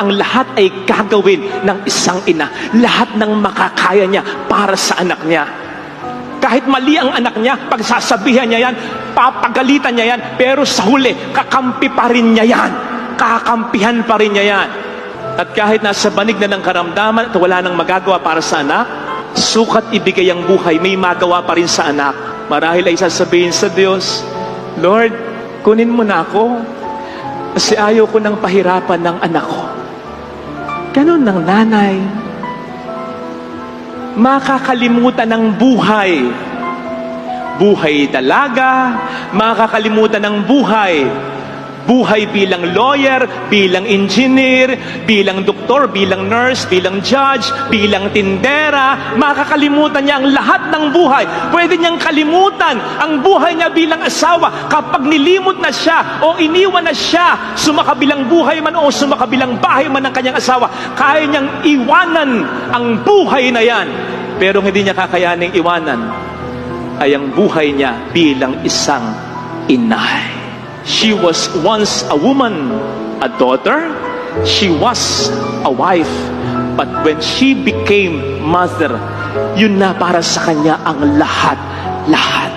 ang lahat ay gagawin ng isang ina. Lahat ng makakaya niya para sa anak niya. Kahit mali ang anak niya, pagsasabihan niya yan, papagalitan niya yan, pero sa huli, kakampi pa rin niya yan. Kakampihan pa rin niya yan. At kahit nasa banig na ng karamdaman at wala nang magagawa para sa anak, sukat ibigay ang buhay, may magawa pa rin sa anak. Marahil ay sasabihin sa Diyos, Lord, kunin mo na ako kasi ayaw ko ng pahirapan ng anak ko. Ganon ng nanay. Makakalimutan ng buhay. Buhay dalaga, makakalimutan ng buhay. Buhay bilang lawyer, bilang engineer, bilang doktor, bilang nurse, bilang judge, bilang tindera. Makakalimutan niya ang lahat ng buhay. Pwede niyang kalimutan ang buhay niya bilang asawa kapag nilimot na siya o iniwan na siya sumakabilang buhay man o sumakabilang bahay man ng kanyang asawa. Kaya niyang iwanan ang buhay na yan. Pero hindi niya kakayaning iwanan ay ang buhay niya bilang isang inay. She was once a woman, a daughter. She was a wife. But when she became mother, yun na para sa kanya ang lahat, lahat.